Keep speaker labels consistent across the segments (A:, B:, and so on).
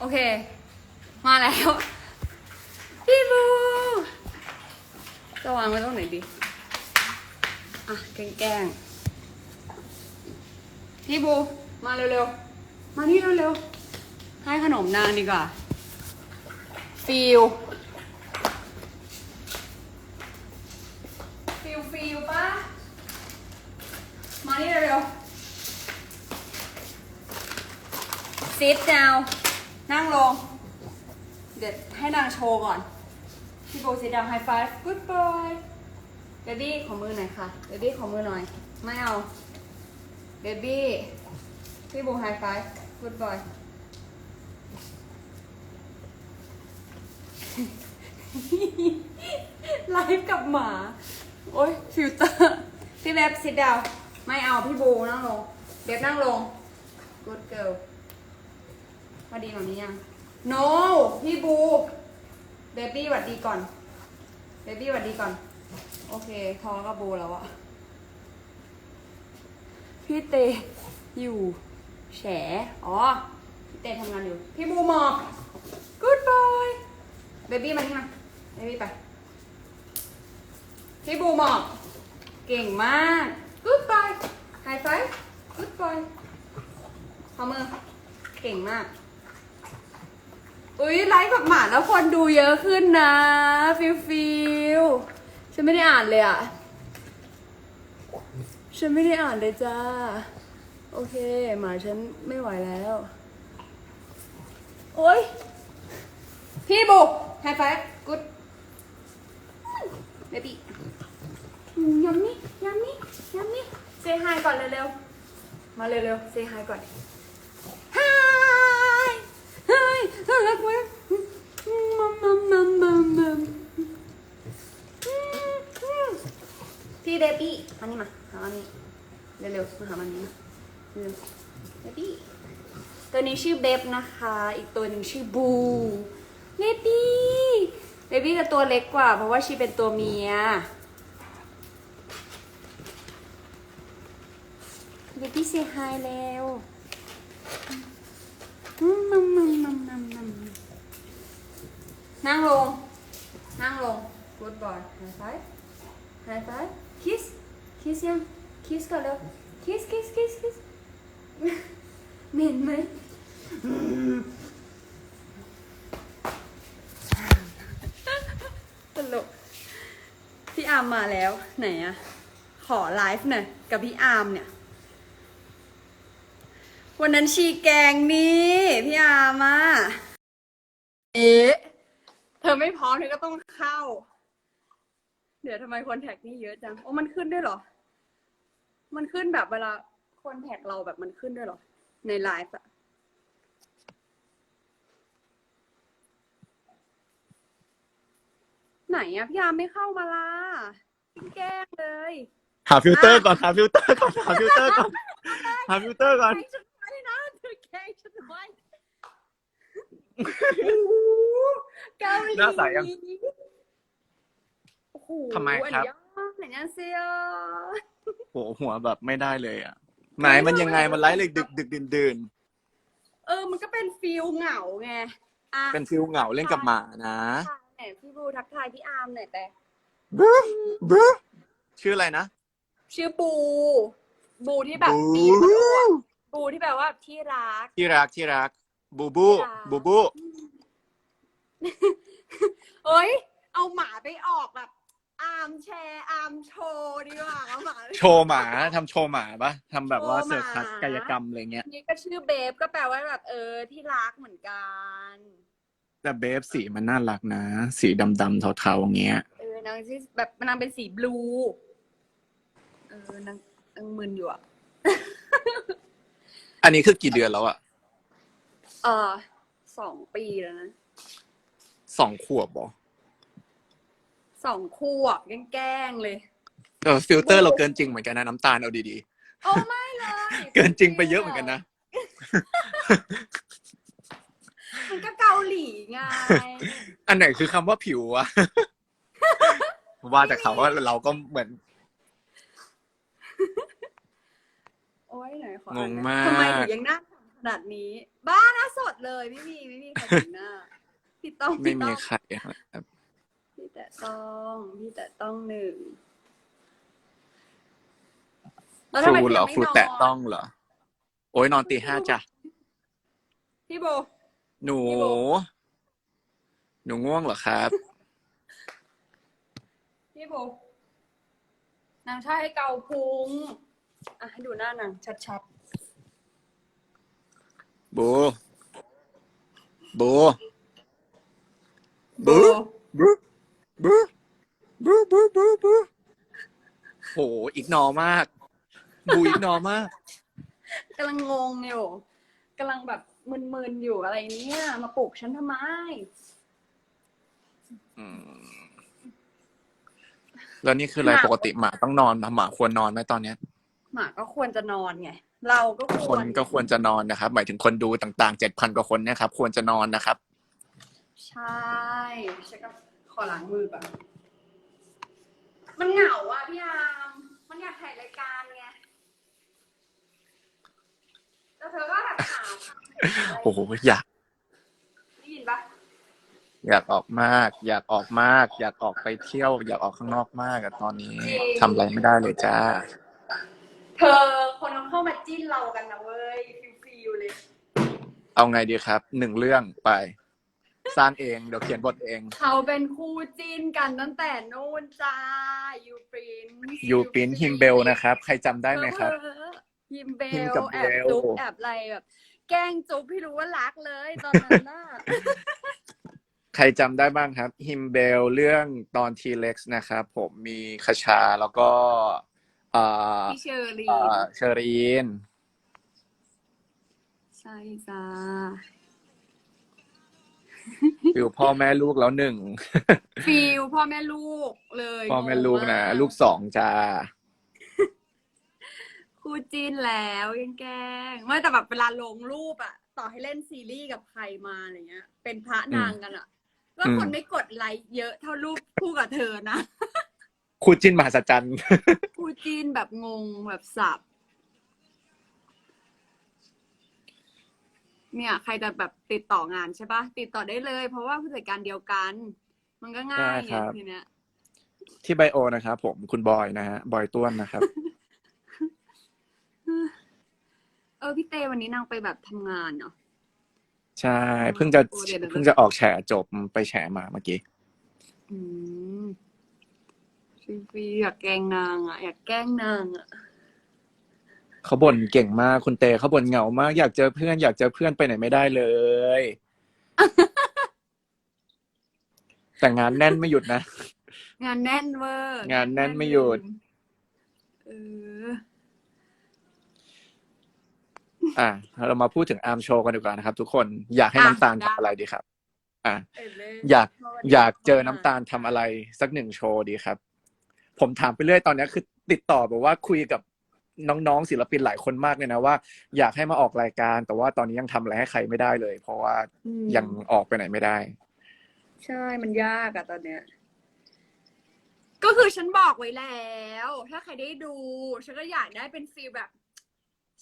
A: โอเค มาแล้ว พี่บู จะวางไว้ตรงไหนดี อะ แกล้งๆพี่บู มาเร็วๆ มานี่เร็วๆ ให้ขนมนางดีกว่า ฟิลฟิลฟิลปะมานี่เร็วๆ sit down นั่งลง เดี๋ยวให้นางโชว์ก่อน พี่โบ sit down high five good boy เบบี้ขอมือหน่อยค่ะ เบบี้ขอมือหน่อย ไม่เอา เบบี้ พี่โบ high five good boy ไลฟ์กับหมา โอ้ยฟิลเตอร์ พี่เบบ sit down ไม่เอาพี่บูนั่งลง เบบนั่งลง good girl พอดีแบบนี้ยัง no พี่บู เบบี้หวัดดีก่อน เบบี้หวัดดีก่อน โอเคทอกับบูแล้วอะพี่เตอยู่แฉอ๋อ พี่เตทำงานอยู่ พี่บูหมอบ good boy เบบี้มานี่มา เบบี้ไป พี่บูหมอบเก่งมาก good boy high five good boy ขอมือ เก่งมาก อุ้ยไลฟ์กับหมาแล้วคนดูเยอะขึ้นนะ ฟิลฟิลฉันไม่ได้อ่านเลยอะ ฉันไม่ได้อ่านเลยจ้า โอเค หมาฉันไม่ไหวแล้ว โอ้ยพี่บุกไฮไฟกุ๊ดเบบี้ยัมมี่ยัมมี่ยัมมี่เซฮายก่อนเร็วๆ มาเร็วๆเซฮายก่อน รักไหมมัมมัมมัมมัมมัมพี่เบบี้มานี่มาหามานี่เร็วๆมาหามันนี้มาเร็วเบบี้ตัวนี้ชื่อเบบนะคะ อีกตัวหนึ่งชื่อบูเบบี้เบบี้จะตัวเล็กกว่า เพราะว่าชีเป็นตัวเมียเบบี้เซฮายแล้วมมมมัมมัมมัมมัม นั่งลง นั่งลง good boy high five high five kiss kiss ยัง kiss ก่อนเร็ว kiss kiss kiss kiss เหม็นไหมตลก พี่อาร์มมาแล้วไหนอะขอไลฟ์หน่อยกับพี่อาร์มเนี่ย วันนั้นชีแกงนี่ พี่อาร์มอะเอ๊ะ ธอไม่พร้อมเธอก็ต้องเข้า เดี๋ยวทำไมคอนแทคนี่เยอะจัง โอ้มันขึ้นด้วยเหรอ มันขึ้นแบบเวลาคอนแทคเราแบบมันขึ้นด้วยเหรอ ในไลฟ์อะไหนอะพี่อาร์มไม่เข้ามาล่ะแกล้งเลย
B: หาฟิลเตอร์ก่อนหาฟิลเตอร์ก่อนหาฟิลเตอร์ก่อนหาฟิลเตอร์ก่อน
A: แกล้งฉันไว้นะเธอแกล้งฉันไว้ เกาหลี
B: หน้าใสยัง
A: โอ้โห
B: ทำไมครับ
A: อันยองไหนเซียว
B: โหหัวแบบไม่ได้เลยอะไหนมันยังไงมันไลฟ์เลยดึกดึกดื่นดื่น
A: เออ มันก็เป็นฟิลเหงาไงอะ
B: เป็นฟิลเหงาเล่นกับหมานะ
A: ไหนพี่บูทักทายพี่อาร์มหน่อยแต่
B: บึ้บึ้ชื่ออะไรนะ
A: ชื่อบู บูที่แบบ
B: บู
A: ปีบนหัวบูที่แบบว่าที่รัก
B: ที่รักที่รัก บูบู
A: ที่รัก
B: บูบู
A: เอ้ย เอาหมาไปออกแบบอาร์มแชร์อาร์มโชว์ดีกว่าเอาหมา
B: โชว์หมาทำโชว์หมาปะทำแบบว่า
A: โชว์หมา
B: เสิร์ฟคัสกายกรรมอะไรเงี้ย
A: นี่ก็ชื่อเบฟก็แปลว่าแบบเออที่รักเหมือนกัน
B: แต่เบฟสีมันน่ารักนะ สีดำดำๆเทาๆอย่างเงี้ย
A: เออนางที่แบบนางเป็นสีบลูเออนางนางมึนอยู่อะ
B: อันนี้คือกี่เดือนแล้วอะ
A: เออสองปีแล้วนะ
B: สองขวบเหรอ
A: สองขวบยังแกล้งเลย
B: เออฟิลเตอร์เราเกินจริงเหมือนกันนะน้ำตาลเอาดี
A: โอ้ไม่เลย
B: ๆ เกินจริงไปเยอะเหมือนกันนะ
A: มันก็เกาหลีไง
B: อันไหนคือคำว่าผิววะ ว่าแต่เขาว่าเราก็เหมือน
A: โอ้ยไหนขออ่น
B: งงมาก
A: ทำไมถึงยังหน้าขนาดนี้ บ้าหน้าสดเลย ไม่มีไม่มีใครแต่งหน้า พี่ต้อง
B: ไม่
A: พี่ต้
B: มี
A: อง
B: ใครครับ
A: พี่แต่ต้องพี่แต่ต้องหนึ่งแล้ว
B: ค
A: ทำไม
B: รูเหรอ
A: พี่
B: ครู
A: ยังไม่นน
B: แตะต้องเหรอ โอ้ยนอนตีห้าจ้ะ
A: พี่โบ
B: หนู
A: พี่โบ
B: หนูง่วงเหรอครับ
A: พี่โบนางชายให้เกาพุงอะให้ดูหน้านางชัด
B: บู บู
A: ๆ
B: บูบูบูบูบูบูบูโหอีกนอมาก บูอีกนอมาก
A: กำลังงงอยู่กำลังแบบมึนๆอยู่อะไรเนี่ยมาปลุกฉันทำไม
B: อืมแล้วนี่คืออะไร
A: หมา
B: ปกติหมาต้องนอนนะหมาควรนอนไหมตอนเนี้ย
A: หมาก็ควรจะนอนไง เราก็ค
B: คว
A: ร
B: นก็ควรจะนอนนะครับ หมายถึงคนดูต่างๆเจ็ดพันกว่าคนเนะครับ ควรจะนอนนะครับ
A: ใช่ฉันก็ขอล้างมือก่อนมันเหงาอะพี่อามมันอยากถ่ายรายการไงแล้วเธอก็แบบถาม
B: โอ้โหอยาก
A: ได้ยินปะ
B: อยากออกมาก อยากออกมาก อยากออกไปเที่ยว อยากออกข้างนอกมากอะตอนนี้ทำอะไรไม่ได้เลยจ้า
A: เธอคนเขาเข้ามาจิ้นเรากันนะเว้ยฟิวฟิวๆเลย
B: เอาไงดีครับ หนึ่งเรื่องไป สร้างเองเดี๋ยวเขียนบทเอง
A: เขาเป็นคู่จิ้นกันตั้งแต่นู่นจ้ายูปริน
B: ยูปินฮิมเบลนะครับ ใครจำได้ไหมครับ
A: ฮิมเบ
B: ฮิม
A: ล
B: กับ
A: แอบ
B: เบล
A: จุ๊บแอบอะไรแบบ แกล้งจุ๊บพี่รู้ว่ารักเลยตอนนั้นน่ะ
B: ใครจำได้บ้างครับฮิมเบลเรื่องตอนทีเล็กซ์นะครับ ผมมีคชาแล้วก็เอ่อ
A: พี่เชอรี
B: เอ่อเชอรีน
A: ใช่จ้า
B: ฟิวพ่อแม่ลูกแล้วหนึ่ง
A: ฟิลพ่อแม่ลูกเลย
B: พ่อแม่ลูกนะ
A: งงมา
B: ลูกสองจ้า
A: คู่จิ้นแล้วยังแกล้งไม่แต่แบบเวลาลงรูปอะต่อให้เล่นซีรีส์กับใครมาอะไรเงี้ย เป็นพระนางกันอะแล้ว
B: อืม
A: คนไม่กดไลค์เยอะเท่ารูปคู่กับเธอนะ
B: คู่จิ้นมหัศจรรย์
A: คู่จิ้นแบบงงแบบสับ เนี่ย ใครจะแบบติดต่องานใช่ปะติดต่อได้เลย เพราะว่าผู้จัดการเดียวกัน มันก็ง่าย
B: ได้
A: ไง
B: ครับ
A: ทีเนี้ย
B: ที่ไบโอนะครับผมคุณบอยนะฮะบอยต้วนนะครับ
A: เออพี่เต้วันนี้นางไปแบบทำงานเนาะ
B: ใช่เพิ่งจะ
A: โอ้เดี๋ยวเดี๋ยว
B: เพิ่งจะออกแฉจบไปแฉมาเมื่อกี้
A: อืมฟีฟีอยากแกล้งนางอะอยากแกล้งนางอะ
B: เขาบ่นเก่งมากคุณเตเขาบ่นเหงามาก อยากเจอเพื่อนอยากเจอเพื่อนไปไหนไม่ได้เลย แต่งานแน่นไม่หยุดนะ
A: งานแน่นเวอร์
B: งานแน่นไม่หยุด
A: เออ
B: อะเรามาพูดถึงอาร์มโชว์กันดีกว่านะครับ ทุกคนอยากให้น้ำตาลทำอะไรดีครับ อะ
A: เเลย
B: อยาก
A: ชบ
B: อยากเจอน้ำตาลทำอะไร สักหนึ่งโชว์ดีครับ ผมถามไปเรื่อยตอนนี้คือ ติดต่อแบบว่าคุยกับ น้องๆ ศิลปินหลายคนมากเลยนะว่า อยากให้มาออกรายการ แต่ว่าตอนนี้ยังทำอะไรให้ใครไม่ได้เลย เพราะว่า
A: อืม
B: ยังออกไปไหนไม่ได้
A: ใช่มันยากอะตอนเนี้ย ก็คือฉันบอกไว้แล้ว ถ้าใครได้ดู ฉันก็อยากได้เป็นฟีลแบบ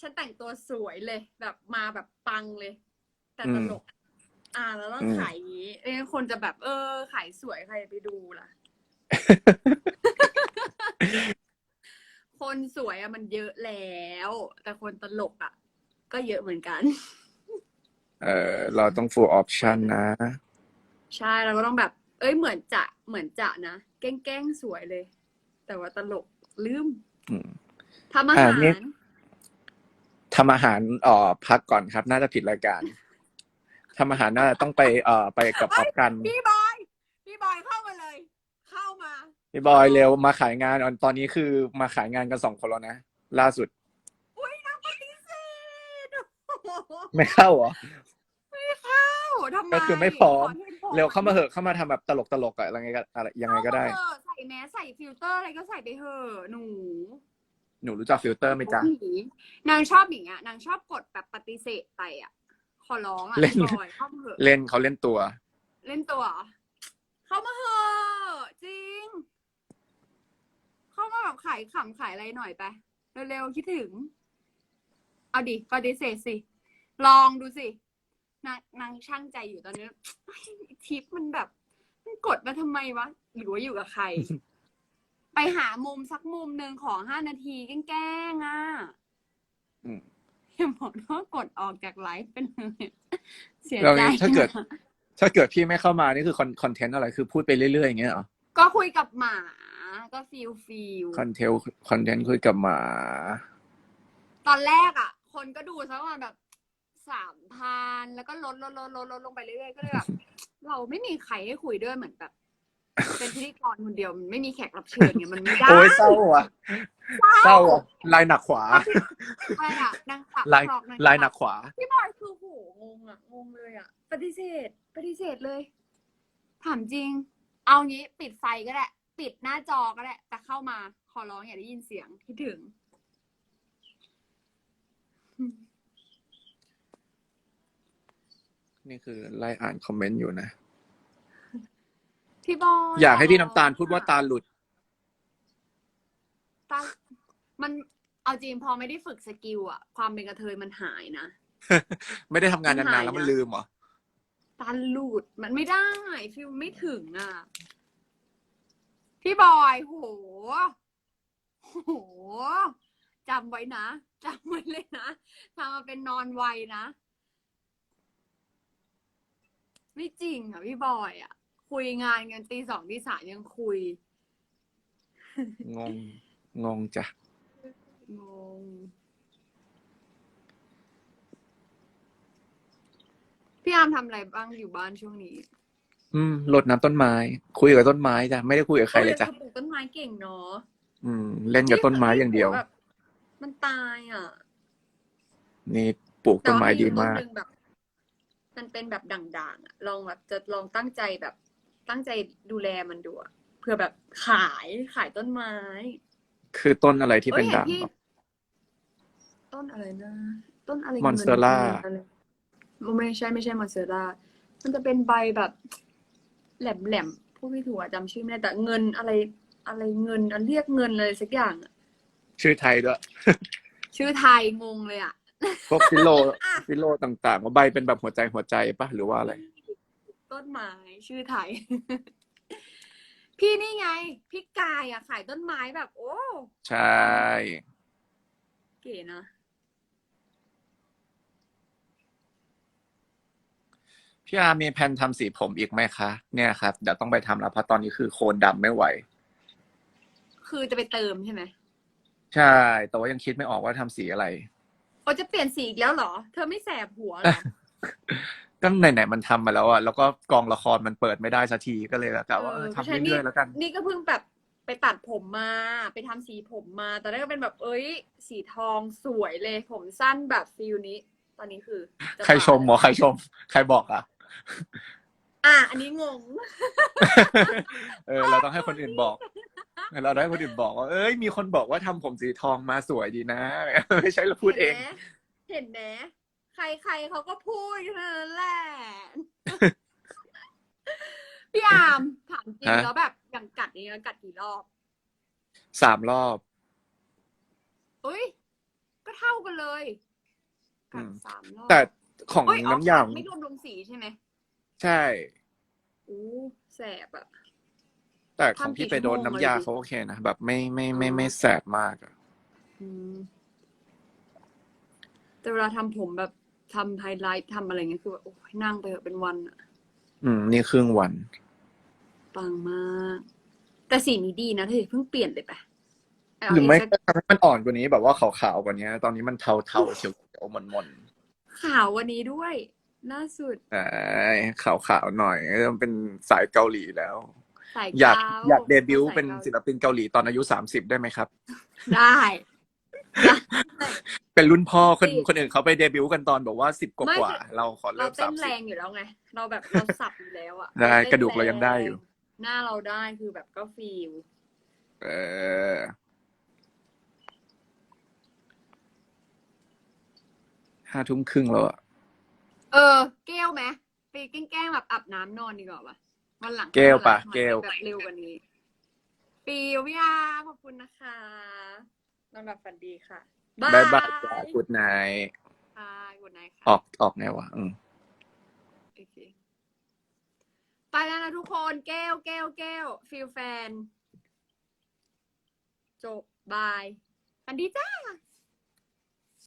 A: ฉันแต่งตัวสวยเลย แบบมาแบบปังเลย แต่ตลก อ่าแล้วต้อง
B: อืม
A: ขายอย่างนี้เอ้ยคนจะแบบ เออ ขายสวยใครไปดูล่ะ คนสวยอะมันเยอะแล้ว แต่คนตลกอะก็เยอะเหมือนกัน
B: เออเราต้อง full option นะ
A: ใช่เราก็ต้องแบบ เอ้ยเหมือนจะเหมือนจะนะแกล้งแกล้งสวยเลย แต่ว่าตลกลืม
B: อืม
A: ทำอา
B: อ่า
A: หาร
B: เนี่ย ทำอาหารเอ่อพักก่อนครับ น่าจะผิดรายการทำอาหารน่าจะต้องไปเอ่อไปกับออฟกัน
A: พี่บอยพี่บอยเข้ามาเลยเข้ามา
B: พี่บอยเร็วมาขายงานตอนนี้คือมาขายงานกันสองคนแล้วนะล่าสุด
A: อุ้ยน้ำปฏิเสธโอ้โห
B: ไม่เข้าเหรอ
A: ไม่เข้าทำไม
B: ก็คือไม่พร้อม
A: ขเหตุผล
B: เร็วเข้ามาเหอะเข้ามาทำแบบตลกตลกๆอะอะไรไงก็อะไรยังไงก็ได้
A: เข้ามาเถอะใส่แมสใส่ฟิลเตอร์อะไรก็ใส่ไปเถอะหนู
B: หนูรู้จักฟิลเตอร์ไหมจ๊ะ
A: หนีนางชอบอย่างเงี้ยนางชอบกดแบบปฏิเสธไปอะขอร้องอะ
B: เล่น
A: พี่บอยเข้ามาเถอะ
B: เล่นเขาเล่นตัว
A: เล่นตัวเหรอเข้ามาเหอะจริง เข้ามาแบบขายขำขายอะไรหน่อยไป เร็วๆ คิดถึง เอาดิปฏิเสธสิหนูลองดูสิ นางนางช่างใจอยู่ตอนนี้เฮ้ยทิปมันแบบมันกดมาทำไมวะ หรือว่าอยู่กับใคร ไปหามุมสักมุมหนึ่งของห้านาทีแกล้งๆอะ
B: อืม
A: อย่าบอกว่ากดออกจากไลฟ์เป็นเลยเสีย
B: แล้ว
A: ใจ
B: ถ้าเกิด ถ้าเกิดพี่ไม่เข้ามานี่คือคอนเทนต์อะไรคือพูดไปเรื่อยๆอย่างเงี้ยเหรอ
A: ก็คุยกับหมา ก็ฟิลฟิล
B: คอนเทนต์คอนเทนต์คุยกับหมา
A: ตอนแรกอะ คนก็ดูสักประมาณแบบสามพันแล้วก็ลดลดลดลดลดลงไปเรื่อยๆก็เลยแบบเราไม่มีใครให้คุยด้วยเหมือนแบบ เป็นพิธีกรคนเดียวมันไม่มีแขกรับเชิญเนี่ยมันไม่ได้
B: โอ้ยเศร้าอะเศร้าอะลายหนักขวา
A: อะไรอะนางตัก
B: ลาย
A: หลอกนาง
B: ลายหนักขวา
A: พี่บอยคือโหงงอะงงเลยอะ ปฏิเสธ ปฏิเสธเลย ถามจริง เอางี้ปิดไฟก็ได้ ปิดหน้าจอก็ได้แต่เข้ามา ขอร้องอย่าได้ยินเสียงคิดถึง
B: นี่คือไล่อ่านคอมเมนต์อยู่นะ
A: พี่บอย
B: อยากให้พี่น้ำตาลพูดว่าตาหลุด
A: ตามันเอาจริงพอไม่ได้ฝึกสกิลอะความเป็นกระเทยมันหายนะ
B: ไม่ได้ทำงาน
A: มัน
B: นา
A: หานย
B: ๆแล้วมัน
A: นะ
B: ลืมเหรอ
A: ตาหลุดมันไม่ได้ฟิลไม่ถึงอะ พี่บอยโหโหจำไว้นะจำไว้เลยนะทำมาเป็นนอนไวนะ ไม่จริงอะพี่บอยอะ คุยงานกันตีสองตีสามยังคุย
B: งง งงจ้ะ
A: งง พี่อามทำอะไรบ้างอยู่บ้านช่วงนี้
B: อืมรดน้ำต้นไม้ คุยกับต้นไม้จ้ะไม่ได้คุยกับใครเลยจ้ะ
A: ออปลูกต้นไม้เก่งเนาะ
B: อืม เล่นกับต้นไม้อย่างเดียว
A: แบบมันตายอะ
B: นี่ปลูกต้นไม้ดีมาก
A: แต่ว่ต้นหนึ่งแบบ มันเป็นแบบด่างๆอะลองแบบจะลองตั้งใจแบบตั้งใจดูแลมันดูอะเพื่อแบบขายขายต้นไม้
B: คือต้นอะไรที่เป็น
A: อ้ย
B: ด่าง
A: ห็พี่
B: เหรอ
A: ต้นอะไรนะต้นอะไร
B: มอนสเตอร่า
A: งินๆไม่ใช่ไม่ใช่มอนสเตอร่ามันจะเป็นใบแบบ แหลมๆพูดไม่ถูกอะจำชื่อไม่ได้แต่เงินอะไรอะไรเงินอันเรียกเงินอะไรสักอย่างอะ
B: ชื่อไทยด้วย
A: ชื่อไทยงงเลยอะ
B: พวกฟิโลฟิโลต่างๆว่าใบเป็นแบบหัวใจหัวใจปะหรือว่าอะไร
A: ต้นไม้ชื่อไทย พี่นี่ไง พี่กายอะขายต้นไม้แบบ โอ้
B: ใช่
A: เก๋นะ
B: พี่อาร์มีแผนทำสีผมอีกไหมคะ เนี่ยครับเดี๋ยวต้องไปทำแล้วเพราะตอนนี้คือโคนดำไม่ไหว
A: คือจะไปเติมใช่ไหม
B: ใช่ แต่ว่ายังคิดไม่ออกว่าทำสีอะไร
A: โอจะเปลี่ยนสีอีกแล้วเหรอ เธอไม่แสบหัวเหรอ
B: ก็ไหนๆมันทำมาแล้วอะแล้วก็กองละครมันเปิดไม่ได้สักทีก็เลยกะว่าเออ
A: เออ
B: ทำเรื่อยๆแล้วกัน
A: นี่ก็เพิ่งแบบไปตัดผมมา ไปทำสีผมมา ตอนแรกก็เป็นแบบเอ้ย สีทองสวยเลย ผมสั้นแบบฟิลนี้ ตอนนี้คือจะ
B: ใครชมหมอใครชม ใครบอกอะ
A: อะอันนี้งง
B: เออ เราต้องให้คนอื่นบอก เราต้องให้คนอื่นบอกว่า เอ้ย มีคนบอกว่าทำผมสีทองมาสวยดีนะ ไม่ใช่เราพูดเอง
A: ห็นไหมเห็นไหมใครๆเขาก็พูดกันทั้งนั้นแหละ พี่อามถามจริง
B: ฮะ
A: แล้วแบบอย่างกัดนี้กัดกี่รอบ
B: สามรอบ
A: เอ้ย ก็เท่ากันเลยกัด
B: อืม
A: สามรอบ
B: แต่ของ
A: เอ้ยอ๋อ
B: น้ำยาง
A: ไม่รวมลงสีใช่ไหม
B: ใช่
A: อู้แสบอะ
B: แต่ของพี่
A: ทำกี่
B: ไปโดน
A: ชั่วโมง
B: น้ำยา
A: เลยดิ
B: เขาโอเคนะ แบบไม่ไม่ไม่
A: อ๋อ
B: ไม่แสบมากอะ
A: อืมแต่เวลาทำผมแบบทำไฮไลท์ทำอะไรเงี้ยคือแบบโอ้ยนั่งไปเถอะเป็นวันอะ
B: อืม นี่ครึ่งวัน
A: ปังมาก แต่สีนี้ดีนะเธอเพิ่งเปลี่ยนเลยปะเา
B: หรือไม่
A: กสัก
B: ก็ทำให้มันอ่อนกว่านี้แบบว่าขาวๆกว่านี้ ตอนนี้มันเทาเทาๆเขียวเขียวๆหม่น
A: ขาววันนี้ด้วย ล่าสุด
B: ๆแต่ขาวๆหน่อยเริ่มเป็นสายเกาหลีแล้ว
A: ใส่
B: อยาก
A: กาว
B: อยากเดบิวต์
A: ใส่
B: เป็น
A: กาว
B: ศิลปินเกาหลีตอนอายุสามสิบได้ไหมครับ
A: ได้
B: เป็นรุ่นพ่อคน
A: สิ
B: คนอื่นเขาไปเดบิวต์กันตอนแบบว่าสิบก
A: ไม่
B: ว่าๆเราขอ
A: เรา
B: เริ่ม
A: เต้
B: สานม
A: แร
B: สิบ
A: งอยู่แล้วไง เราแบบเราสับอยู่แล้วอะ
B: ได้
A: เต้น
B: กระดูกเรายังได้อยู่
A: แรงหน้าเราได้คือแบบก็ฟีล
B: เออ ห้าทุ่มครึ่งแล้วอะ
A: เออ แก้วไหมไปแกล้งๆแบบอาบน้ำนอนดีกว่าปะวันหลัง
B: แก้วปะ
A: วันหลัง
B: แก้ว
A: แบบเร็วกว่านี้ ปีวพี่อาขอบคุณนะคะนอนแบบฝันดีค่ะ
B: บายบายจ้ากุดไน
A: ค่ะกดไนค่ะ
B: ออกออกไงวะอืม
A: โอเคไปแล้วนะทุกคนแก้วแก้วแก้วฟิลแฟน จบบายสวัสดีจ้า